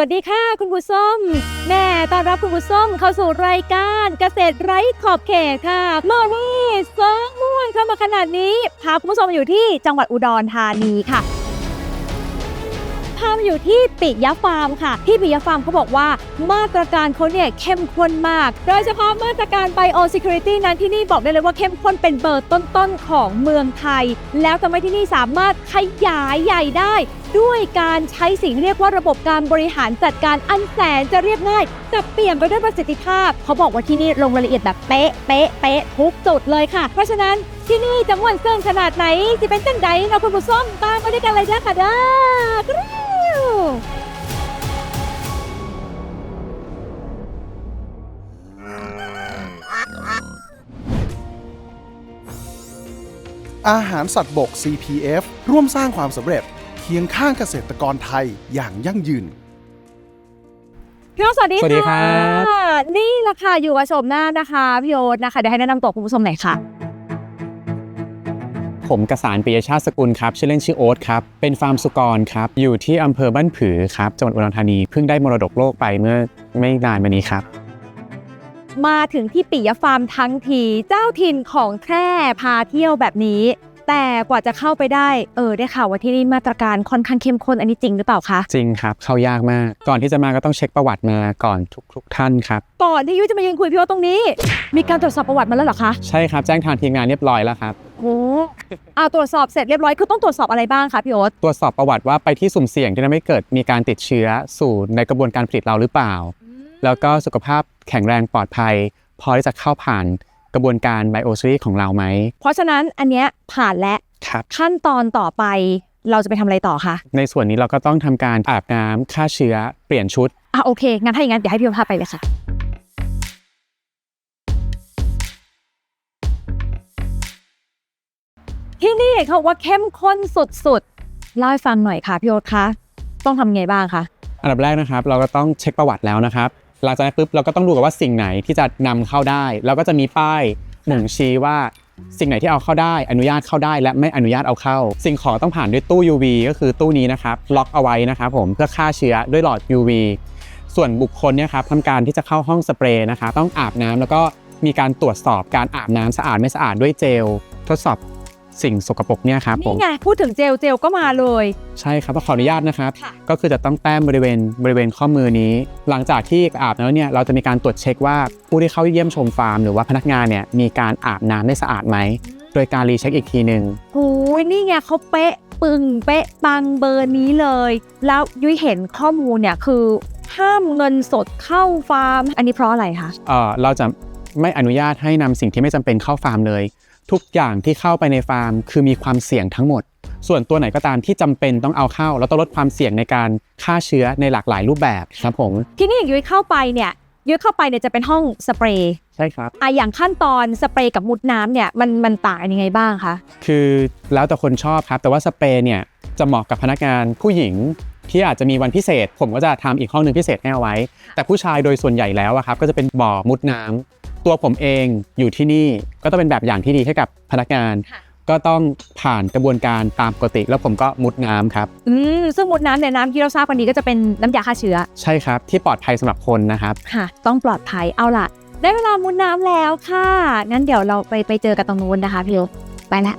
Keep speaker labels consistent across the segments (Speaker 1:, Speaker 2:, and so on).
Speaker 1: วัสดีค่ะ คุณผู้ส้ม แม่ต้อนรับคุณผู้ส้มเข้าสู่รายการเกษตรไร้ขอบเขตค่ะเมื่อนี้สองม่วนเข้ามาขนาดนี้ พาคุณผู้ชมมาอยู่ที่จังหวัดอุดรธานีค่ะพามาอยู่ที่ปิยะฟาร์มค่ะ ที่ปิยะฟาร์มเขาบอกว่ามาตรการเขาเนี่ยเข้มข้นมาก โดยเฉพาะมาตรการ Bio Security นั้นที่นี่บอกได้เลยว่าเข้มข้นเป็นเบอร์ต้นๆของเมืองไทย แล้วทำให้ที่นี่สามารถขยายใหญ่ได้ ด้วยการใช้สิ่งที่เรียกว่าระบบการบริหารจัดการอันแสนจะเรียบง่าย แต่เปลี่ยนไปด้วยประสิทธิภาพ เขาบอกว่าที่นี่ลงรายละเอียดแบบเป๊ะเป๊ะเป๊ะทุกจุดเลยค่ะ เพราะฉะนั้นที่นี่จังหวัดเซิงขนาดไหนจะเป็นจังใดเราคุณผู้ชมตามมาด้วยกันเลยจ้าค่ะเด้อกริ๊ว
Speaker 2: อาหารสัตว์บก CPF ร่วมสร้างความสำเร็จ คียงข้างเกษตรกรไทยอย่างยั่งยืน
Speaker 1: พี่โอ๊ตสวัสดี
Speaker 3: สวัสดีครั
Speaker 1: ค่ะนี่แหละค่ะอยู่กับชมหน้านะคะพี่โอ๊ตนะคะเดี๋ยวให้แนะนำตัวคุณผู้ชมหน่อยค่ะ
Speaker 3: ผมกสารปิยชาติสกุลครับชื่อเล่นชื่อโอ๊ตครับ เป็นฟาร์มสุกรครับ อยู่ที่อำเภอบ้านผือครับจังหวัดอุดรธานีเพิ่งได้มรดกโลกไปเมื่อไม่นานมานี้ครับ
Speaker 1: มาถึงที่ปิยฟาร์มทั้งทีเจ้าถิ่นของแพร่พาเที่ยวแบบนี้ แต่กว่าจะเข้าไปได้ เออได้ข่าวว่าที่นี่มาตรการค่อนข้างเข้มข้นอันนี้จริงหรือเปล่าคะ
Speaker 3: จริงครับ เข้ายากมาก ก่อนที่จะมาก็ต้องเช็คประวัติมาก่อนทุกๆท่านครับ
Speaker 1: ก่อนที่ยุ้ยจะมายืนคุยพี่โอ๊ตตรงนี้ มีการตรวจสอบประวัติมาแล้วเหรอคะ
Speaker 3: ใช่ครับ แจ้งทางทีมงานเรียบร้อยแล้วครับ
Speaker 1: โอ้เอาตรวจสอบเสร็จเรียบร้อยคือต้องตรวจสอบอะไรบ้างคะพี่โอ๊ต
Speaker 3: ตรวจสอบประวัติว่าไปที่สุ่มเสี่ยงที่ทำให้เกิดมีการติดเชื้อสู่ในกระบวนการผลิตเราหรือเปล่า แล้วก็สุขภาพแข็งแรงปลอดภัย พอที่จะเข้าผ่าน กระบวนการไบโอซีของเราไหม
Speaker 1: เพราะฉะนั้นอันเนี้ยผ่านและ
Speaker 3: ครับ
Speaker 1: ขั้นตอนต่อไปเราจะไปทำอะไรต่อคะ
Speaker 3: ในส่วนนี้เราก็ต้องทำการอาบน้ำฆ่าเชื้อเปลี่ยนชุด
Speaker 1: อะโอเค งั้นถ้าอย่างนั้นเดี๋ยวให้พี่โอ๊ตพาไปเลยค่ะ ที่นี่เขาบอกว่าเข้มข้นสุดๆเล่าให้ฟังหน่อยค่ะพี่โอ๊ตคะต้องทำไงบ้างคะ
Speaker 3: อันดับแรกนะครับ เราก็ต้องเช็คประวัติแล้วนะครับ หลังจากนั้นปุ๊บเราก็ต้องดูกันว่าสิ่งไหนที่จะนำเข้าได้เราก็จะมีป้ายหนึ่งชี้ว่าสิ่งไหนที่เอาเข้าได้อนุญาตเข้าได้และไม่อนุญาตเอาเข้า สิ่งของต้องผ่านด้วยตู้ UV ก็คือตู้นี้นะครับล็อกเอาไว้นะครับผมเพื่อฆ่าเชื้อด้วยหลอด UV ส่วนบุคคลเนี่ยครับทำการที่จะเข้าห้องสเปรย์นะครับต้องอาบน้ำแล้วก็มีการตรวจสอบการอาบน้ำสะอาดไม่สะอาดด้วยเจล ทดสอบ สิ่งสกปรกเนี่ยครับผม
Speaker 1: นี่ไงพูดถึงเจลเจลก็มาเลย
Speaker 3: ใช่ครับต้องขออนุญาตนะครับ
Speaker 1: ค่ะ
Speaker 3: ก็คือจะต้องแต้มบริเวณบริเวณข้อมือนี้ หลังจากที่อาบแล้วเนี่ยเราจะมีการตรวจเช็คว่าผู้ที่เข้าเยี่ยมชมฟาร์มหรือว่าพนักงานเนี่ยมีการอาบน้ำได้สะอาดไหม โดยการรีเช็คอีกทีหนึ่ง
Speaker 1: โอ้ยนี่ไงเขาเป๊ะปึงเป๊ะปังเบอร์นี้เลย แล้วยุ้ยเห็นข้อมูลเนี่ยคือห้ามเงินสดเข้าฟาร์ม อันนี้เพราะอะไรคะ
Speaker 3: เอ่อเราจะไม่อนุญาตให้นำสิ่งที่ไม่จำเป็นเข้าฟาร์มเลย ทุกอย่างที่เข้าไปในฟาร์ม คือมีความเสี่ยงทั้งหมด ส่วนตัวไหนก็ตามที่จำเป็นต้องเอาเข้า แล้วต้องลดความเสี่ยงในการฆ่าเชื้อในหลากหลายรูปแบบครับผม
Speaker 1: ที่นี่อย่างยุ้ยเข้าไปเนี่ยยุ้ยเข้าไปเนี่ยจะเป็นห้องสเปรย์
Speaker 3: ใช่ครับ
Speaker 1: อะอย่างขั้นตอนสเปรย์กับมุดน้ำเนี่ยมันมันต่างกันยังไงบ้างคะ
Speaker 3: คือแล้วแต่คนชอบครับ แต่ว่าสเปรย์เนี่ยจะเหมาะกับพนักงานผู้หญิงที่อาจจะมีวันพิเศษ ผมก็จะทำอีกห้องหนึ่งพิเศษให้เอาไว้ แต่ผู้ชายโดยส่วนใหญ่แล้วอะครับก็จะเป็นบ่อมุดน้ำ ตัวผมเองอยู่ที่นี่ก็ต้องเป็นแบบอย่างที่ดีให้กับพนักงาน ก็ต้องผ่านกระบวนการตามปกติ แล้วผมก็มุดน้ำครับ
Speaker 1: อืมซึ่งมุดน้ำเนี่ยน้ำที่เราทราบกันดีก็จะเป็นน้ำยาฆ่าเชื้อ
Speaker 3: ใช่ครับ ที่ปลอดภัยสำหรับคนนะครับ
Speaker 1: ค่ะ ต้องปลอดภัยเอาล่ะ ได้เวลามุดน้ำแล้วค่ะ งั้นเดี๋ยวเราไปไปเจอกันตรงนู้นนะคะพี่โอ๊ตไปละ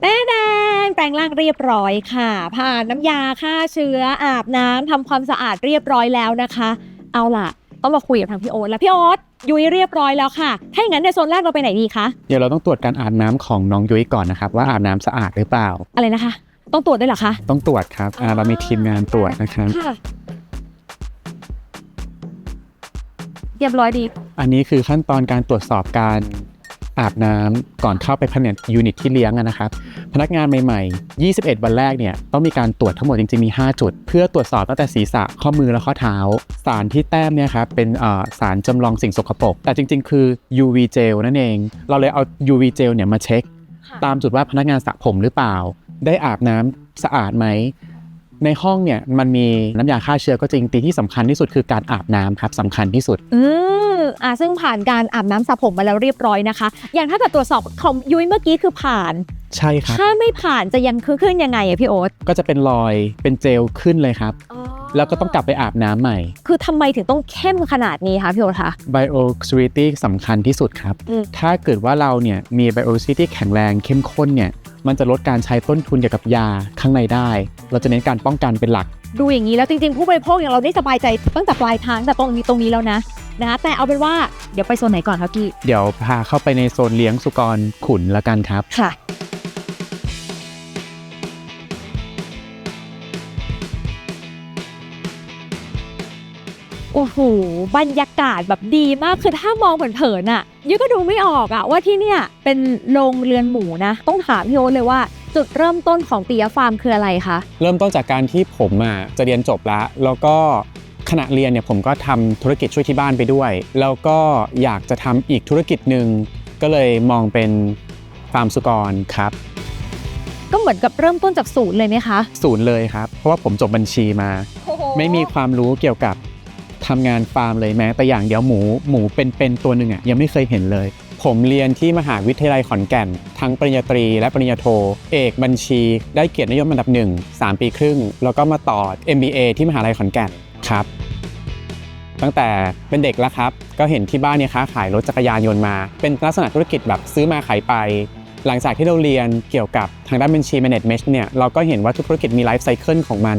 Speaker 1: แดงแดง แปลงร่างเรียบร้อยค่ะ ผ่านน้ำยาฆ่าเชื้ออาบน้ำทำความสะอาดเรียบร้อยแล้วนะคะ เอาล่ะ ต้องมาคุยกับทางพี่โอ๊ตแล้วพี่โอ๊ตยุ้ยเรียบร้อยแล้วค่ะ ถ้าอย่างนั้นในโซนแรกเราไปไหนดีคะ
Speaker 3: เดี๋ยวเราต้องตรวจการอาบน้ำของน้องยุ้ยก่อนนะครับว่าอาบน้ำสะอาดหรือเปล่า
Speaker 1: อะไรนะคะ ต้องตรวจด้วยเหรอคะ
Speaker 3: ต้องตรวจครับอ่าเรามีทีมงานตรวจนะครับ
Speaker 1: ค่ะ เรียบร้อยดี
Speaker 3: อันนี้คือขั้นตอนการตรวจสอบการ อาบน้ำก่อนเข้าไปผนกยูนิตที่เลี้ยงอะนะครับ พนักงานใหม่ๆ 21 วันแรกเนี่ยต้องมีการตรวจทั้งหมดจริงๆมี 5 จุด เพื่อตรวจสอบตั้งแต่ศีรษะข้อมือและข้อเท้า สารที่แต้มเนี่ยครับเป็นเอ่อสารจำลองสิ่งสกปรกแต่จริง ๆ คือ UV gel นั่นเอง เราเลยเอา UV gel เนี่ยมาเช็ค ตามจุดว่าพนักงานสระผมหรือเปล่า ได้อาบน้ำสะอาดไหมในห้องเนี่ยมันมีน้ำยาฆ่าเชื้อก็จริงแต่ที่สำคัญที่สุดคือการอาบน้ำครับสำคัญที่สุด
Speaker 1: อืม อะซึ่งผ่านการอาบน้ำสระผมมาแล้วเรียบร้อยนะคะ อย่างถ้าเกิดตรวจสอบของยุ้ยเมื่อกี้คือผ่าน
Speaker 3: ใช่ครับ
Speaker 1: ถ้าไม่ผ่านจะยังคือขึ้นยังไงอะพี่โอ๊ต
Speaker 3: ก็จะเป็นรอยเป็นเจลขึ้นเลยครับ แล้วก็ต้องกลับไปอาบน้ำใหม่
Speaker 1: คือทำไมถึงต้องเข้มขนาดนี้คะพี่โอ๊ตคะ
Speaker 3: biosecurity สำคัญที่สุดครับ
Speaker 1: อืม
Speaker 3: ถ้าเกิดว่าเราเนี่ยมี biosecurity แข็งแรงเข้มข้นเนี่ยมันจะลดการใช้ต้นทุนเกี่ยวกับยาข้างในได้ เราจะเน้นการป้องกันเป็นหลัก
Speaker 1: ดูอย่างนี้แล้วจริงๆผู้บริโภคอย่างเราได้สบายใจตั้งแต่ปลายทางแต่ตรงนี้ตรงนี้แล้วนะ นะคะแต่เอาเป็นว่าเดี๋ยวไปโซนไหนก่อนคะกี้
Speaker 3: เดี๋ยวพาเข้าไปในโซนเลี้ยงสุกรขุนละกันครับ
Speaker 1: ค่ะ โอ้โห บรรยากาศแบบดีมากคือถ้ามองเผินๆอะยุ้ยก็ดูไม่ออกอะว่าที่เนี่ยเป็นโรงเรือนหมูนะ ต้องถามพี่โอ๊ตเลยว่าจุดเริ่มต้นของตียฟาร์มคืออะไรคะ
Speaker 3: เริ่มต้นจากการที่ผมอะจะเรียนจบแล้วแล้วก็ ขณะเรียนเนี่ยผมก็ทำธุรกิจช่วยที่บ้านไปด้วย แล้วก็อยากจะทำอีกธุรกิจหนึ่งก็เลยมองเป็นฟาร์มสุกรครับ
Speaker 1: ก็เหมือนกับเริ่มต้นจากศูนย์เลยไหมคะ
Speaker 3: ศูนย์เลยครับ เพราะว่าผมจบบัญชีมา ไม่มีความรู้เกี่ยวกับทำงานฟาร์มเลยแม้ แต่อย่างเดียวหมูหมูเป็นๆตัวหนึ่งอะยังไม่เคยเห็นเลย ผมเรียนที่มหาวิทยาลัยขอนแก่น ทั้งปริญญาตรีและปริญญาโท เอกบัญชี ได้เกียรตินิยมอันดับหนึ่งสามปีครึ่ง แล้วก็มาต่อ MBA ที่มหาลัยขอนแก่นครับ ตั้งแต่เป็นเด็กแล้วครับ ก็เห็นที่บ้านเนี่ยค้าขายรถจักรยานยนต์มา เป็นลักษณะธุรกิจแบบซื้อมาขายไป หลังจากที่เราเรียนเกี่ยวกับทางด้านบัญชี management เนี่ยเราก็เห็นว่าทุกธุรกิจมีไลฟ์ไซเคิลของมัน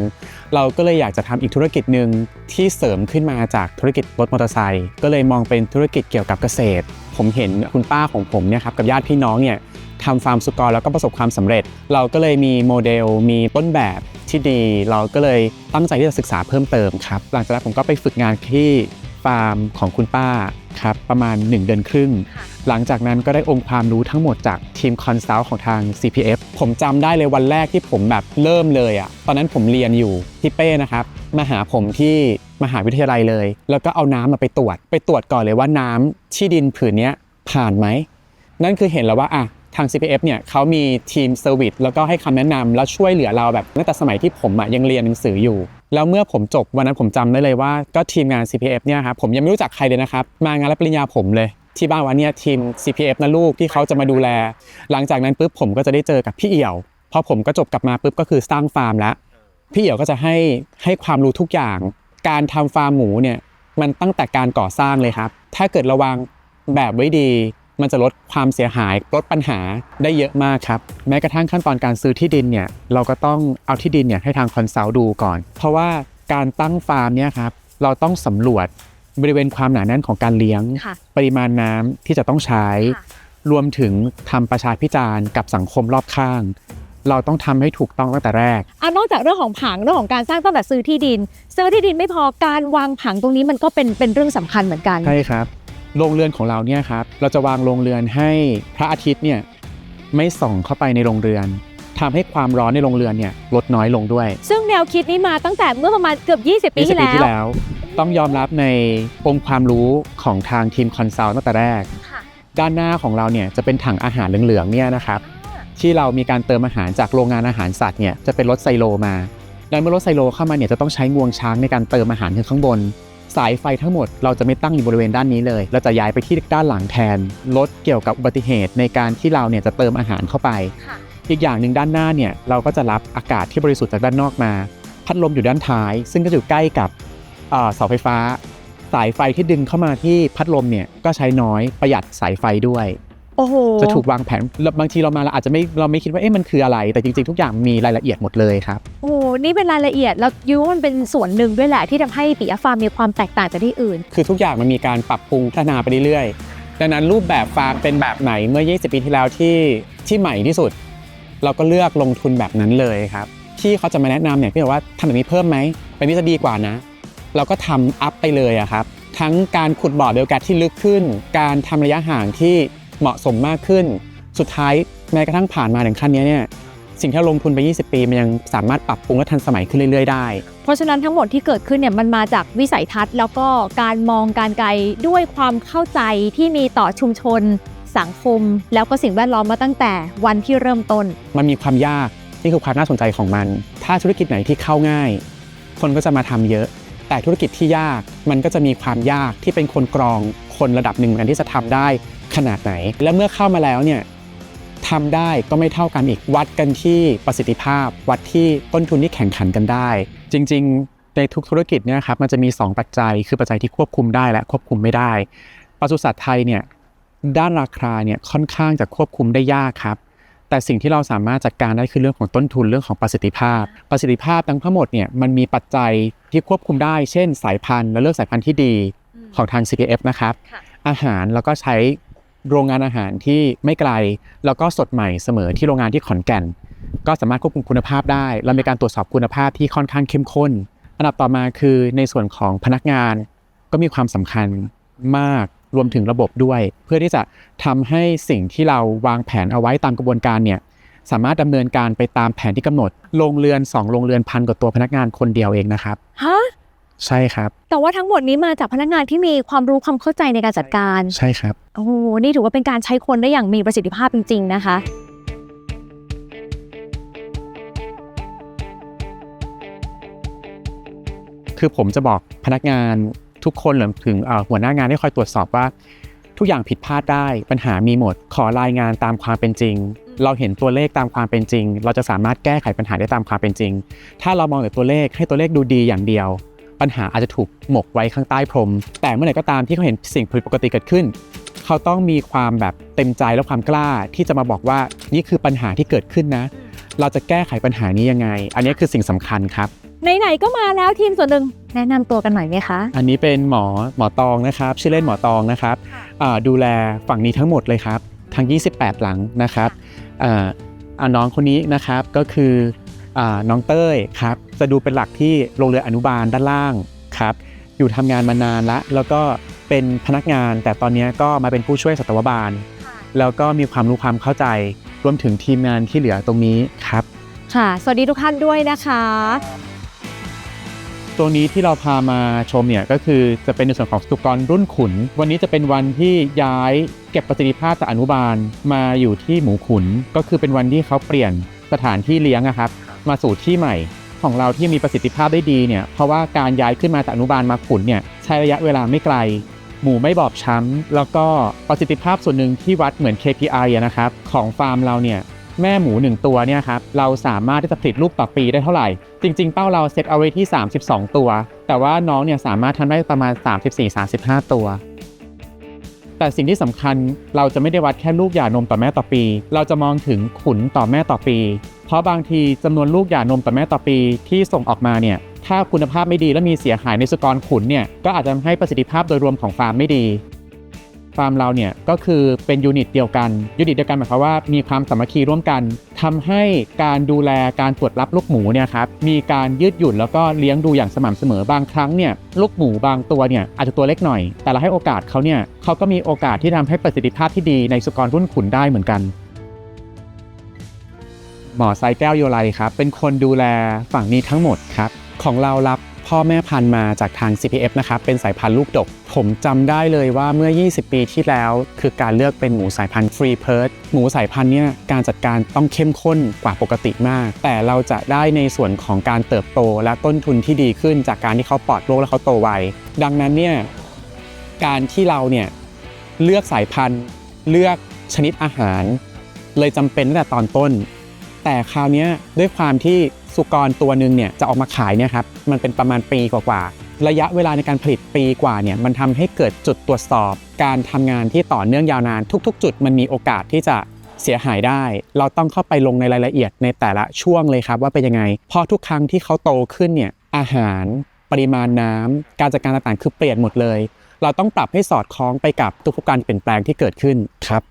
Speaker 3: เราก็เลยอยากจะทำอีกธุรกิจหนึ่งที่เสริมขึ้นมาจากธุรกิจรถมอเตอร์ไซค์ก็เลยมองเป็นธุรกิจเกี่ยวกับเกษตร ผมเห็นคุณป้าของผมเนี่ยครับกับญาติพี่น้องเนี่ย ทำฟาร์มสุกรแล้วก็ประสบความสำเร็จ เราก็เลยมีโมเดล มีต้นแบบที่ดี เราก็เลยตั้งใจที่จะศึกษาเพิ่มเติมครับ หลังจากนั้นผมก็ไปฝึกงานที่ฟาร์มของคุณป้าครับประมาณ 1 เดือนครึ่ง หลังจากนั้นก็ได้องค์ความรู้ทั้งหมดจากทีมคอนซัลท์ของทาง CPF ผมจำได้เลยวันแรกที่ผมแบบเริ่มเลยอะ่ะตอนนั้นผมเรียนอยู่ที่เป้นะครับมาหาผมที่มหาวิทยาลัยเลย แล้วก็เอาน้ำมาไปตรวจ ไปตรวจก่อนเลยว่าน้ำที่ดินผืนเนี้ยผ่านไหม นั่นคือเห็นแล้วว่าอะ ทาง CPF เนี่ยเขามีทีมเซอร์วิสแล้วก็ให้คำแนะนำแล้วช่วยเหลือเราแบบตั้งแต่สมัยที่ผมอะยังเรียนหนังสืออยู่ แล้วเมื่อผมจบวันนั้นผมจำได้เลยว่าก็ทีมงาน CPF เนี่ยครับผมยังไม่รู้จักใครเลยนะครับ มางานรับปริญญาผมเลยที่บ้านวันนี้ทีม CPF นะลูกที่เขาจะมาดูแล หลังจากนั้นปุ๊บผมก็จะได้เจอกับพี่เอี่ยว พอผมก็จบกลับมาปุ๊บก็คือสร้างฟาร์มแล้ว พี่เอี่ยวก็จะให้ให้ความรู้ทุกอย่าง การทำฟาร์มหมูเนี่ยมันตั้งแต่การก่อสร้างเลยครับ ถ้าเกิดระวังแบบไว้ดี มันจะลดความเสียหายลดปัญหาได้เยอะมากครับ แม้กระทั่งขั้นตอนการซื้อที่ดินเนี่ยเราก็ต้องเอาที่ดินเนี่ยให้ทางคอนซัลท์ดูก่อน เพราะว่าการตั้งฟาร์มเนี่ยครับเราต้องสำรวจบริเวณความหนาแน่นของการเลี้ยง
Speaker 1: ค่ะ
Speaker 3: ปริมาณน้ำที่จะต้องใช้
Speaker 1: ค่ะ
Speaker 3: รวมถึงทำประชาพิจารณ์กับสังคมรอบข้าง เราต้องทำให้ถูกต้องตั้งแต่แรก
Speaker 1: อะนอกจากเรื่องของผังเรื่องของการสร้างตั้งแต่ซื้อที่ดินซื้อที่ดินไม่พอการวางผังตรงนี้มันก็เป็นเป็นเรื่องสำคัญเหมือนกัน
Speaker 3: ใช่ครับ โรงเรือนของเราเนี่ยครับเราจะวางโรงเรือนให้พระอาทิตย์เนี่ยไม่ส่องเข้าไปในโรงเรือนทำให้ความร้อนในโรงเรือนเนี่ยลดน้อยลงด้วย
Speaker 1: ซึ่งแนวคิดนี้มาตั้งแต่เมื่อประมาณเกือบ 20 ปี
Speaker 3: 20
Speaker 1: ที่
Speaker 3: ปี
Speaker 1: แล้ว
Speaker 3: ที่แล้ว ต้องยอมรับในองค์ความรู้ของทางทีมคอนซัลท์ตั้งแต่แรก
Speaker 1: ค่ะ
Speaker 3: ด้านหน้าของเราเนี่ยจะเป็นถังอาหารเหลืองๆเนี่ยนะครับ ที่เรามีการเติมอาหารจากโรงงานอาหารสัตว์เนี่ยจะเป็นรถไซโลมาดังเมื่อรถไซโลเข้ามาเนี่ยจะต้องใช้งวงช้างในการเติมอาหารขึ้นข้างบน สายไฟทั้งหมดเราจะไม่ตั้งอยู่บริเวณด้านนี้เลย เราจะย้ายไปที่ด้านหลังแทน ลดเกี่ยวกับอุบัติเหตุในการที่เราเนี่ยจะเติมอาหารเข้าไป
Speaker 1: ค่ะ
Speaker 3: อีกอย่างหนึ่งด้านหน้าเนี่ยเราก็จะรับอากาศที่บริสุทธิ์จากด้านนอกมา พัดลมอยู่ด้านท้าย ซึ่งก็อยู่ใกล้กับเอ่อเสาไฟฟ้า สายไฟที่ดึงเข้ามาที่พัดลมเนี่ยก็ใช้น้อยประหยัดสายไฟด้วย
Speaker 1: โอ้โห
Speaker 3: จะถูกวางแผนแล้วบางทีเรามาเราอาจจะไม่เราไม่คิดว่าเอ๊ะมันคืออะไร แต่จริงๆทุกอย่างมีรายละเอียดหมดเลยครับ
Speaker 1: โอ้โหนี่เป็นรายละเอียดแล้วยูว่ามันเป็นส่วนหนึ่งด้วยแหละที่ทำให้ปิยฟาร์มมีความแตกต่างจากที่อื่น
Speaker 3: คือทุกอย่างมันมีการปรับปรุงพัฒนาไปเรื่อยๆดังนั้นรูปแบบฟาร์มเป็นแบบไหนเมื่อ 20 ปีที่แล้วที่ที่ใหม่ที่สุด เราก็เลือกลงทุนแบบนั้นเลยครับที่เขาจะมาแนะนำเนี่ยพี่บอกว่าทำแบบนี้เพิ่มไหมแบบนี้จะดีกว่านะ เราก็ทำอัพไปเลยอะครับทั้งการขุดบ่อเบลแกสที่ลึกขึ้น การทำระยะห่างที่ เหมาะสมมากขึ้น สุดท้ายแม้กระทั่งผ่านมาถึงขั้นนี้เนี่ยสิ่งที่เราลงทุนไป 20 ปี มันยังสามารถปรับปรุงและทันสมัยขึ้นเรื่อย ๆ ได้
Speaker 1: เพราะฉะนั้นทั้งหมดที่เกิดขึ้นเนี่ยมันมาจากวิสัยทัศน์ แล้วก็การมองการไกลด้วยความเข้าใจที่มีต่อชุมชน สังคม แล้วก็สิ่งแวดล้อมมาตั้งแต่วันที่เริ่มต้น
Speaker 3: มันมีความยากนี่คือความน่าสนใจของมัน ถ้าธุรกิจไหนที่เข้าง่าย คนก็จะมาทำเยอะ แต่ธุรกิจที่ยากมันก็จะมีความยากที่เป็นคนกรองคนระดับหนึ่งเหมือนกันที่จะทำได้ ขนาดไหน และเมื่อเข้ามาแล้วเนี่ยทำได้ก็ไม่เท่ากันอีกวัดกันที่ประสิทธิภาพ วัดที่ต้นทุนที่แข่งขันกันได้ จริง ๆ ในทุกธุรกิจเนี่ยครับมันจะมี 2 ปัจจัย คือปัจจัยที่ควบคุมได้และควบคุมไม่ได้ปศุสัตว์ไทยเนี่ยด้านราคาเนี่ยค่อนข้างจะควบคุมได้ยากครับ แต่สิ่งที่เราสามารถจัดการได้คือเรื่องของต้นทุนเรื่องของประสิทธิภาพ ประสิทธิภาพทั้งหมดเนี่ยมันมีปัจจัยที่ควบคุมได้ เช่น สายพันธุ์และเลือกสายพันธุ์ที่ดีของทาง CPF นะครับ
Speaker 1: ค่ะ
Speaker 3: อาหารแล้วก็ใช้ โรงงานอาหารที่ไม่ไกล แล้วก็สดใหม่เสมอที่โรงงานที่ขอนแก่น ก็สามารถควบคุมคุณภาพได้ เรามีการตรวจสอบคุณภาพที่ค่อนข้างเข้มข้น อันดับต่อมาคือในส่วนของพนักงานก็มีความสำคัญมากรวมถึงระบบด้วย เพื่อที่จะทำให้สิ่งที่เราวางแผนเอาไว้ตามกระบวนการเนี่ยสามารถดำเนินการไปตามแผนที่กำหนด โรงเรือน 2 โรงเรือนพันกว่าตัวพนักงานคนเดียวเองนะครับ
Speaker 1: ฮะ
Speaker 3: ใช่ครับ
Speaker 1: แต่ว่าทั้งหมดนี้มาจากพนักงานที่มีความรู้ความเข้าใจในการจัดการ
Speaker 3: ใช่ครับ
Speaker 1: โอ้โหนี่ถือว่าเป็นการใช้คนได้อย่างมีประสิทธิภาพจริง ๆ นะคะ
Speaker 3: คือผมจะบอกพนักงานทุกคนรวมถึงเอ่อหัวหน้างานให้คอยตรวจสอบว่า ทุกอย่างผิดพลาดได้ปัญหามีหมด ขอรายงานตามความเป็นจริง เราเห็นตัวเลขตามความเป็นจริง เราจะสามารถแก้ไขปัญหาได้ตามความเป็นจริง ถ้าเรามองแต่ตัวเลขให้ตัวเลขดูดีอย่างเดียว ปัญหาอาจจะถูกหมกไว้ข้างใต้พรม แต่เมื่อไหร่ก็ตามที่เขาเห็นสิ่งผิดปกติเกิดขึ้น เขาต้องมีความแบบเต็มใจและความกล้าที่จะมาบอกว่านี่คือปัญหาที่เกิดขึ้นนะ เราจะแก้ไขปัญหานี้ยังไง อันนี้คือสิ่งสำคัญครับ
Speaker 1: ไหนๆก็มาแล้วทีมส่วนหนึ่งแนะนำตัวกันหน่อยไหมคะ
Speaker 3: อันนี้เป็นหมอหมอตองนะครับ ชื่อเล่นหมอตองนะครับอ่าดูแลฝั่งนี้ทั้งหมดเลยครับ ทั้ง 28 หลังนะครับอ่าอ่าน้องคนนี้นะครับก็คืออ่า น้องเต้ยครับจะดูเป็นหลักที่โรงเรียนอนุบาลด้านล่างครับอยู่ทำงานมานานละแล้วก็เป็นพนักงาน แต่ตอนนี้ก็มาเป็นผู้ช่วยสัตวบาล แล้วก็มีความรู้ความเข้าใจรวมถึงทีมงานที่เหลือตรงนี้ครับ
Speaker 1: ค่ะ สวัสดีทุกท่านด้วยนะคะ
Speaker 3: ตัวนี้ที่เราพามาชมเนี่ยก็คือจะเป็นในส่วนของสุกรรุ่นขุน วันนี้จะเป็นวันที่ย้ายเก็บประสิทธิภาพจากอนุบาลมาอยู่ที่หมูขุน ก็คือเป็นวันที่เขาเปลี่ยนสถานที่เลี้ยงอะครับ มาสู่ที่ใหม่ของเราที่มีประสิทธิภาพได้ดีเนี่ยเพราะว่าการย้ายขึ้นมาจากอนุบาลมาขุนเนี่ยใช้ระยะเวลาไม่ไกล หมูไม่บอบช้ำ แล้วก็ประสิทธิภาพส่วนหนึ่งที่วัดเหมือน KPI อะนะครับของฟาร์มเราเนี่ยแม่หมู 1 ตัวเนี่ยครับเราสามารถที่จะผลิตลูกต่อปีได้เท่าไหร่ จริง ๆ เป้าเราเซตเอาไว้ที่ 32 ตัว แต่ว่าน้องเนี่ยสามารถทำได้ประมาณ 34-35 ตัว แต่สิ่งที่สำคัญเราจะไม่ได้วัดแค่ลูกหย่านมต่อแม่ต่อปี เราจะมองถึงขุนต่อแม่ต่อปี เพราะบางทีจำนวนลูกหย่านมต่อแม่ต่อปีที่ส่งออกมาเนี่ยถ้าคุณภาพไม่ดีและมีเสียหายในสุกรขุนเนี่ยก็อาจจะทำให้ประสิทธิภาพโดยรวมของฟาร์มไม่ดี ฟาร์มเราเนี่ยก็คือเป็นยูนิตเดียวกัน ยูนิตเดียวกันหมายความว่ามีความสามัคคีร่วมกันทำให้การดูแลการตรวจรับลูกหมูเนี่ยครับมีการยืดหยุ่นแล้วก็เลี้ยงดูอย่างสม่ำเสมอบางครั้งเนี่ยลูกหมูบางตัวเนี่ยอาจจะตัวเล็กหน่อย แต่เราให้โอกาสเขาเนี่ยเขาก็มีโอกาสที่ทำให้ประสิทธิภาพที่ดีในสุกรรุ่นขุนได้เหมือนกันหมอไซแก้วโยไลครับเป็นคนดูแลฝั่งนี้ทั้งหมดครับของเรารับ พ่อแม่พันธุ์มาจากทาง CPF นะครับ เป็นสายพันธุ์ลูกดก ผมจำได้เลยว่าเมื่อ 20 ปีที่แล้ว คือการเลือกเป็นหมูสายพันธุ์ฟรีเพิร์ดหมูสายพันธุ์เนี่ยการจัดการต้องเข้มข้นกว่าปกติมาก แต่เราจะได้ในส่วนของการเติบโตและต้นทุนที่ดีขึ้น จากการที่เขาปลอดโรคและเขาโตไว ดังนั้นเนี่ยการที่เราเนี่ยเลือกสายพันธุ์เลือกชนิดอาหาร เลยจำเป็นตั้งแต่ตอนต้น แต่คราวนี้ด้วยความที่ สุกรตัวหนึ่งเนี่ยจะออกมาขายเนี่ยครับมันเป็นประมาณปีกว่าๆระยะเวลาในการผลิตปีกว่าเนี่ยมันทำให้เกิดจุดตรวจสอบ การทำงานที่ต่อเนื่องยาวนาน ทุก ๆ จุดมันมีโอกาสที่จะเสียหายได้ เราต้องเข้าไปลงในรายละเอียดในแต่ละช่วงเลยครับว่าเป็นยังไงเพราะทุกครั้งที่เขาโตขึ้นเนี่ยอาหาร ปริมาณน้ำการจัดการต่างๆ คือเปลี่ยนหมดเลย เราต้องปรับให้สอดคล้องไปกับทุกการเปลี่ยนแปลงที่เกิดขึ้นครับ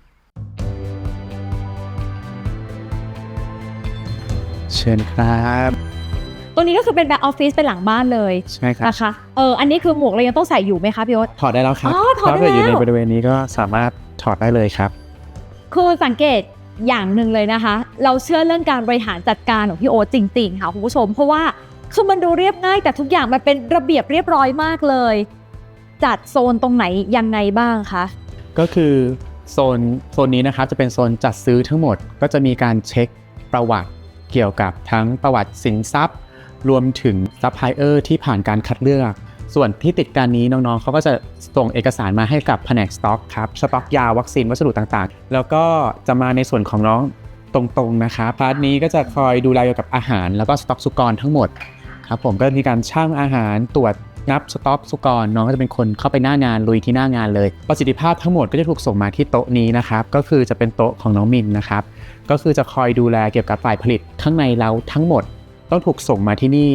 Speaker 3: เชิญครับ
Speaker 1: ตัวนี้ก็คือเป็นแบ็คออฟฟิศเป็นหลังบ้านเลย
Speaker 3: ใช่ครับ
Speaker 1: นะคะเอออันนี้คือหมวกเรายังต้องใส่อยู่ไหมคะพี่โอ๊ต
Speaker 3: ถอดได้แล้วครับ
Speaker 1: อ๋อถอดได้
Speaker 3: ถ้าเกิดอยู่ใน
Speaker 1: แล้ว
Speaker 3: บริเวณนี้ก็สามารถถอดได้เลยครับ
Speaker 1: คือสังเกตอย่างหนึ่งเลยนะคะ เราเชื่อเรื่องการบริหารจัดการของพี่โอ๊ตจริงๆค่ะคุณผู้ชม เพราะว่าคือมันดูเรียบง่ายแต่ทุกอย่างมันเป็นระเบียบเรียบร้อยมากเลย จัดโซนตรงไหนยังไงบ้างคะ
Speaker 3: ก็คือโซนโซนนี้นะครับจะเป็นโซนจัดซื้อทั้งหมดก็จะมีการเช็คประวัติ เกี่ยวกับทั้งประวัติสินทรัพย์ รวมถึงซัพพลายเออร์ที่ผ่านการคัดเลือก ส่วนที่ติดการนี้น้องๆเขาก็จะส่งเอกสารมาให้กับแผนกสต็อกครับสต็อกยาวัคซีนวัสดุต่างๆ แล้วก็จะมาในส่วนของน้องตรงๆนะครับพาร์ทนี้ก็จะคอยดูแลเกี่ยวกับอาหาร แล้วก็สต็อกสุกรทั้งหมดครับผมก็มีการชั่งอาหารตรวจนับสต็อกสุกรน้องก็จะเป็นคนเข้าไปหน้างานลุยที่หน้างานเลย ประสิทธิภาพทั้งหมดก็จะถูกส่งมาที่โต๊ะนี้นะครับ ก็คือจะเป็นโต๊ะของน้องมินนะครับ ก็คือจะคอยดูแลเกี่ยวกับฝ่ายผลิตข้างในเราทั้งหมดต้องถูกส่งมาที่นี่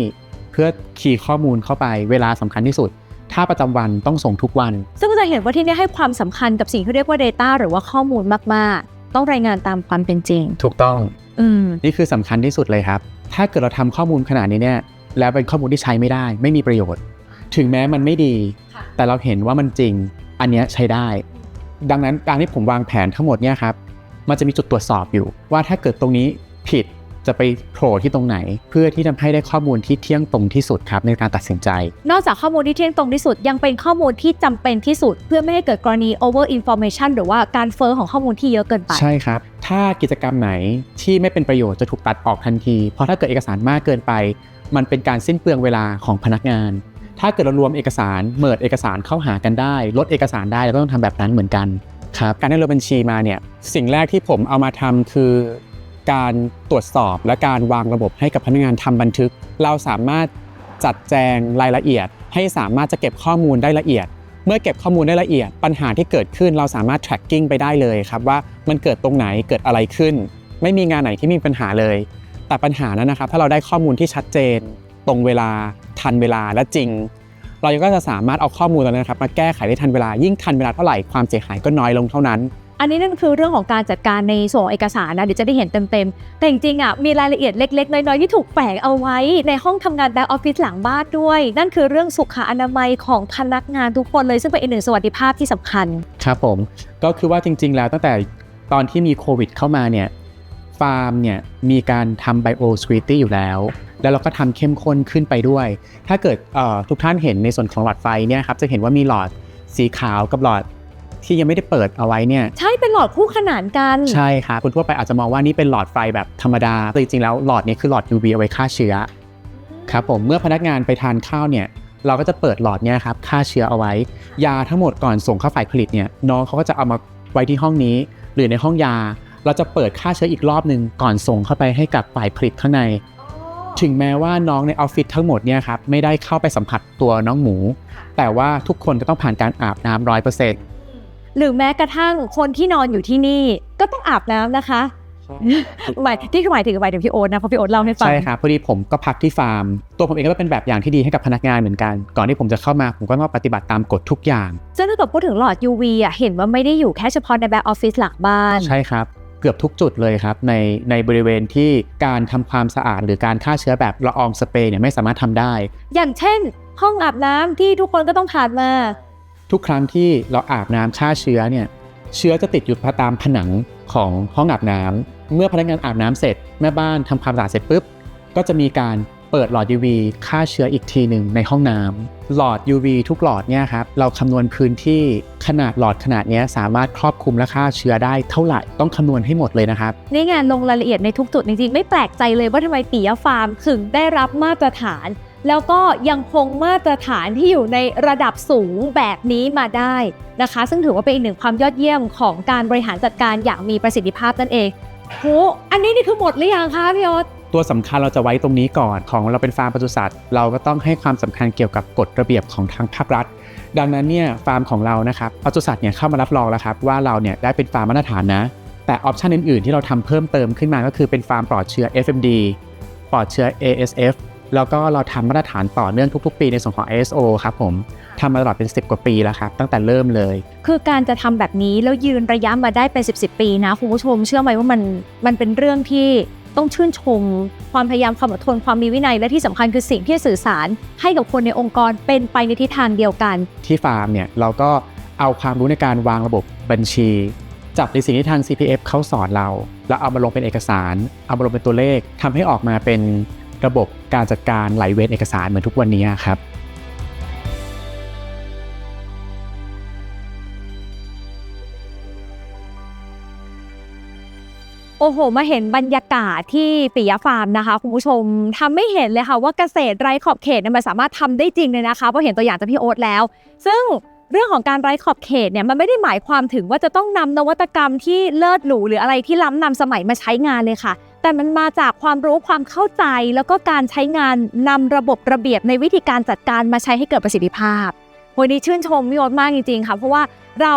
Speaker 3: เพื่อคีย์ข้อมูลเข้าไปเวลาสำคัญที่สุด ถ้าประจำวันต้องส่งทุกวัน
Speaker 1: ซึ่งก็จะเห็นว่าที่นี่ให้ความสำคัญกับสิ่งที่เรียกว่า Data หรือว่าข้อมูลมากๆ ต้องรายงานตามความเป็นจริง
Speaker 3: ถูกต้อง
Speaker 1: อืม
Speaker 3: นี่คือสำคัญที่สุดเลยครับ ถ้าเกิดเราทำข้อมูลขนาดนี้เนี่ยแล้วเป็นข้อมูลที่ใช้ไม่ได้ ไม่มีประโยชน์ ถึงแม้มันไม่ดี
Speaker 1: ค่ะ
Speaker 3: แต่เราเห็นว่ามันจริง อันเนี้ยใช้ได้ ดังนั้นการที่ผมวางแผนทั้งหมดเนี่ยครับ มันจะมีจุดตรวจสอบอยู่ ว่าถ้าเกิดตรงนี้ผิดจะไปโผล่ที่ตรงไหน เพื่อที่ทำให้ได้ข้อมูลที่เที่ยงตรงที่สุดครับในการตัดสินใจ
Speaker 1: นอกจากข้อมูลที่เที่ยงตรงที่สุด ยังเป็นข้อมูลที่จำเป็นที่สุด เพื่อไม่ให้เกิดกรณี over information หรือว่าการเฟอ้อของข้อมูลที่เยอะเกินไป
Speaker 3: ใช่ครับ ถ้ากิจกรรมไหนที่ไม่เป็นประโยชน์จะถูกตัดออกทันที เพราะถ้าเกิดเอกสารมากเกินไป มันเป็นการสิ้นเปลืองเวลาของพนักงาน ถ้าเกิดเรารวมเอกสารเมิดเอกสารเข้าหากันได้ ลดเอกสารได้เราก็ต้องทำแบบนั้นเหมือนกัน ครับการได้รวมบัญชีมาเนี่ยสิ่งแรกที่ผมเอามาทำคือการตรวจสอบและการวางระบบให้กับพนักงานทำบันทึก เราสามารถจัดแจงรายละเอียด ให้สามารถจะเก็บข้อมูลได้ละเอียด เมื่อเก็บข้อมูลได้ละเอียด ปัญหาที่เกิดขึ้นเราสามารถ tracking ไปได้เลยครับว่ามันเกิดตรงไหนเกิดอะไรขึ้น ไม่มีงานไหนที่มีปัญหาเลย แต่ปัญหานั้นนะครับถ้าเราได้ข้อมูลที่ชัดเจน ตรงเวลาทันเวลาและจริง เราก็จะสามารถเอาข้อมูลตรงนั้นนะครับมาแก้ไขได้ทันเวลายิ่งทันเวลาเท่าไหร่ความเสียหายก็น้อยลงเท่านั้น
Speaker 1: อันนี้นั่นคือเรื่องของการจัดการในส่วนของเอกสารนะเดี๋ยวจะได้เห็นเต็มๆแต่จริงๆอะมีรายละเอียดเล็กๆ น้อยๆที่ถูกแฝงเอาไว้ในห้องทำงานแบ็กออฟฟิศหลังบ้านด้วย นั่นคือเรื่องสุขอนามัยของพนักงานทุกคนเลยซึ่งเป็นอีกหนึ่งสวัสดิภาพที่สำคัญ
Speaker 3: ครับผมก็คือว่าจริง ๆ แล้วตั้งแต่ตอนที่มีโควิดเข้ามาเนี่ยฟาร์มเนี่ยมีการทำไบโอสควิตี้อยู่แล้ว แล้วเราก็ทำเข้มข้นขึ้นไปด้วย ถ้าเกิดเอ่อทุกท่านเห็นในส่วนของหลอดไฟเนี่ยครับจะเห็นว่ามีหลอดสีขาวกับหลอดที่ยังไม่ได้เปิดเอาไว้เนี่ย
Speaker 1: ใช่เป็นหลอดคู่ขนานกัน
Speaker 3: ใช่ครับคนทั่วไปอาจจะมองว่านี่เป็นหลอดไฟแบบธรรมดาแต่จริงๆแล้วหลอดนี้คือหลอด UV เอาไว้ฆ่าเชื้อครับผมเมื่อพนักงานไปทานข้าวเนี่ยเราก็จะเปิดหลอดเนี่ยครับฆ่าเชื้อเอาไว้ ยาทั้งหมดก่อนส่งเข้าฝ่ายผลิตเนี่ยน้องเขาก็จะเอามาไว้ที่ห้องนี้ หรือในห้องยา เราจะเปิดฆ่าเชื้ออีกรอบหนึ่งก่อนส่งเข้าไปให้กับฝ่ายผลิตข้างใน ถึงแม้ว่าน้องในออฟฟิศทั้งหมดเนี่ยครับไม่ได้เข้าไปสัมผัสตัวน้องหมู แต่ว่าทุกคนก็ต้องผ่านการอาบน้ำร้อยเปอร์เซ็นต์
Speaker 1: หรือแม้กระทั่งคนที่นอนอยู่ที่นี่ก็ต้องอาบน้ำนะคะหมายที่คือหมายถึงหมายถึงพี่โอ๊ตนะเพราะพี่โอ๊ตเล่าให้ฟัง
Speaker 3: ใช่ครับพอดีผมก็พักที่ฟาร์ม ตัวผมเองก็เป็นแบบอย่างที่ดีให้กับพนักงานเหมือนกัน ก่อนที่ผมจะเข้ามาผมก็ต้องปฏิบัติตามกฎทุกอย่าง
Speaker 1: ซึ่งถ้าเกิดพูดถึงหลอด UV อะเห็นว่าไม่ได้อยู่แค่เฉพาะในแบ็กออฟฟิศหลังบ้าน
Speaker 3: ใช่ครับ เกือบทุกจุดเลยครับในในบริเวณที่การทำความสะอาด หรือการฆ่าเชื้อแบบละอองสเปรย์เนี่ยไม่สามารถทำได้
Speaker 1: อย่างเช่น ห้องอาบน้ำที่ทุกคนก็ต้องผ่านมา
Speaker 3: ทุกครั้งที่เราอาบน้ำฆ่าเชื้อเนี่ยเชื้อจะติดอยู่ตามผนังของห้องอาบน้ำเมื่อพนักงานอาบน้ำเสร็จแม่บ้านทำความสะอาดเสร็จปุ๊บก็จะมีการ เปิดหลอด UV ฆ่าเชื้ออีกทีหนึ่งในห้องน้ำหลอด UV ทุกหลอดเนี่ยครับเราคำนวณพื้นที่ขนาดหลอดขนาดนี้สามารถครอบคลุมและฆ่าเชื้อได้เท่าไหร่ต้องคำนวณให้หมดเลยนะครับ
Speaker 1: นี่ไงลงรายละเอียดในทุกจุดจริงๆไม่แปลกใจเลยว่าทำไมปิยฟาร์มถึงได้รับมาตรฐาน แล้วก็ยังคงมาตรฐานที่อยู่ในระดับสูงแบบนี้มาได้นะคะ ซึ่งถือว่าเป็นอีกหนึ่งความยอดเยี่ยมของการบริหารจัดการอย่างมีประสิทธิภาพนั่นเองโหอันนี้นี่คือหมดหรือยังคะพี่โอ๊ ตั
Speaker 3: วสำคัญเราจะไว้ตรงนี้ก่อนของเราเป็นฟาร์มปศุสัตว์เราก็ต้องให้ความสำคัญเกี่ยวกับกฎระเบียบของทางภาครัฐ ดังนั้นเนี่ยฟาร์มของเรานะครับปศุสัตว์เนี่ยเข้ามารับรองแล้วครับว่าเราเนี่ยได้เป็นฟาร์มมาตรฐานนะแต่ออปชันอื่นๆ ที่เราทำเพิ่มเติมขึ้นมาก็คือเป็นฟาร์มปลอดเชื้อ FMD ปลอดเชื้อ ASF แล้วก็เราทำมาตรฐานต่อเนื่องทุก ๆ ปีในส่วนของ ISO ครับผมทำมาตลอดเป็น 10 กว่าปีแล้วครับตั้งแต่เริ่มเลย
Speaker 1: คือการจะทำแบบนี้แล้วยืนระยะมาได้เป็น 10บสปีนะคุณผู้ชม เชื่อไหมว่ามันมันเป็นเรื่องที่ ต้องชื่นชม ความพยายามความอดทนความมีวินัย และที่สำคัญคือสิ่งที่สื่อสารให้กับคนในองค์กรเป็นไปในทิศทางเดียวกัน
Speaker 3: ที่ฟาร์มเนี่ยเราก็เอาความรู้ในการวางระบบบัญชี จับในสิ่งที่ทาง CPF เขาสอนเรา แล้วเอามาลงเป็นเอกสาร เอามาลงเป็นตัวเลขทำให้ออกมาเป็นระบบการจัดการไหลเวียนเอกสารเหมือนทุกวันนี้ครับ
Speaker 1: โอ้โห มาเห็นบรรยากาศที่ปิยะฟาร์มนะคะคุณผู้ชมทำไม่เห็นเลยค่ะว่าเกษตรไร้ขอบเขตเนี่ยมันสามารถทำได้จริงเลยนะคะเพราะเห็นตัวอย่างจากพี่โอ๊ตแล้ว ซึ่งเรื่องของการไร้ขอบเขตเนี่ยมันไม่ได้หมายความถึงว่าจะต้องนำนวัตกรรมที่เลิศหรูหรืออะไรที่ล้ำนำสมัยมาใช้งานเลยค่ะ แต่มันมาจากความรู้ความเข้าใจ แล้วก็การใช้งานนำระบบระเบียบในวิธีการจัดการมาใช้ให้เกิดประสิทธิภาพวันนี้ชื่นชมพี่โอ๊ตมากจริงๆค่ะเพราะว่าเรา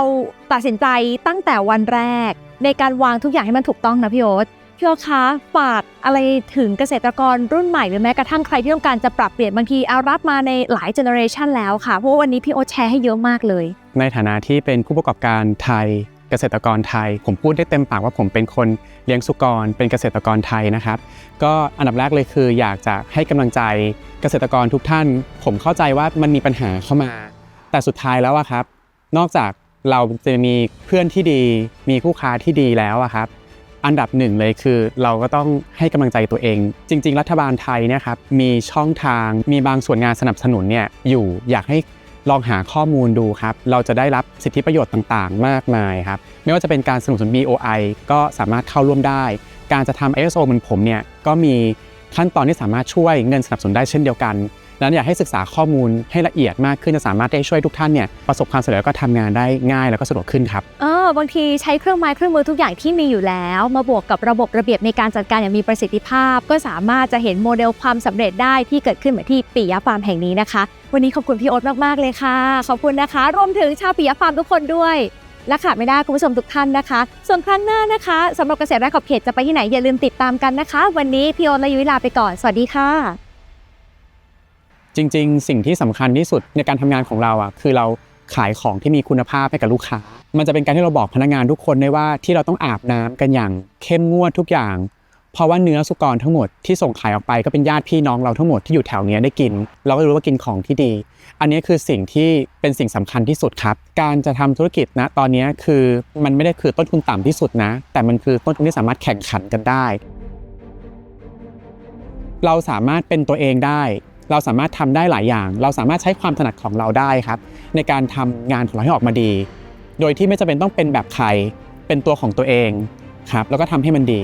Speaker 1: ตัดสินใจตั้งแต่วันแรก ในการวางทุกอย่างให้มันถูกต้องนะพี่โอ๊ตพี่โอ๊ตคะฝากอะไรถึงเกษตรกรรุ่นใหม่หรือแม้กระทั่งใครที่ต้องการจะปรับเปลี่ยนบางทีเอารับมาในหลายเจเนอเรชันแล้วค่ะ เพราะว่าวันนี้พี่โอ๊ตแชร์ให้เยอะมากเลย
Speaker 3: ในฐานะที่เป็นผู้ประกอบการไทย เกษตรกรไทย ผมพูดได้เต็มปากว่าผมเป็นคนเลี้ยงสุกร เป็นเกษตรกรไทยนะครับ ก็อันดับแรกเลยคือ อยากจะให้กำลังใจเกษตรกรทุกท่าน ผมเข้าใจว่ามันมีปัญหาเข้ามา แต่สุดท้ายแล้วอะครับ นอกจาก เราจะมีเพื่อนที่ดี มีคู่ค้าที่ดีแล้วอะครับ อันดับหนึ่งเลยคือ เราก็ต้องให้กำลังใจตัวเอง จริง ๆ รัฐบาลไทยเนี่ยครับมีช่องทางมีบางส่วนงานสนับสนุนเนี่ยอยู่อยากให้ลองหาข้อมูลดูครับ เราจะได้รับสิทธิประโยชน์ต่างๆ มากมายครับ ไม่ว่าจะเป็นการสนับสนุน BOI ก็สามารถเข้าร่วมได้ การจะทำ ISO เหมือนผมเนี่ยก็มีขั้นตอนที่สามารถช่วยเงินสนับสนุนได้เช่นเดียวกัน นั้นอยากให้ศึกษาข้อมูลให้ละเอียดมากขึ้นจะสามารถได้ช่วยทุกท่านเนี่ยประสบความสำเร็จแล้วก็ทำงานได้ง่ายแล้วก็สะดวกขึ้นครับ
Speaker 1: เออบางทีใช้เครื่องไม้เครื่องมือทุกอย่างที่มีอยู่แล้ว มาบวกกับระบบระเบียบในการจัดการอย่างมีประสิทธิภาพ ก็สามารถจะเห็นโมเดลความสำเร็จได้ที่เกิดขึ้นเหมือนที่ปิยะฟาร์มแห่งนี้นะคะ วันนี้ขอบคุณพี่โอ๊ตมากๆเลยค่ะ ขอบคุณนะคะ รวมถึงชาวปิยะฟาร์มทุกคนด้วย และขาดไม่ได้คุณผู้ชมทุกท่านนะคะ ส่วนครั้งหน้านะคะสำหรับเกษตรไร่ขอบเขตจะไปที่ไหนอย่าลืมติดตามกันนะคะ วันนี้พี่โอ๊ตและยุ้ยลาไปก่อนสวัสดีค่ะ
Speaker 3: จริง ๆ สิ่งที่สำคัญที่สุดในการทำงานของเราอะคือเราขายของที่มีคุณภาพให้กับลูกค้า มันจะเป็นการที่เราบอกพนักงานทุกคนได้ว่าที่เราต้องอาบน้ำกันอย่างเข้มงวดทุกอย่าง เพราะว่าเนื้อสุกรทั้งหมดที่ส่งขายออกไปก็เป็นญาติพี่น้องเราทั้งหมดที่อยู่แถวนี้ได้กิน เราก็รู้ว่ากินของที่ดี อันนี้คือสิ่งที่เป็นสิ่งสำคัญที่สุดครับ การจะทำธุรกิจนะตอนนี้คือมันไม่ได้คือต้นทุนต่ำที่สุดนะ แต่มันคือต้นทุนที่สามารถแข่งขันกันได้ เราสามารถเป็นตัวเองได้ เราสามารถทำได้หลายอย่าง เราสามารถใช้ความถนัดของเราได้ครับ ในการทำงานของเราให้ออกมาดี โดยที่ไม่จำเป็นต้องเป็นแบบใครเป็นตัวของตัวเองครับแล้วก็ทำให้มันดี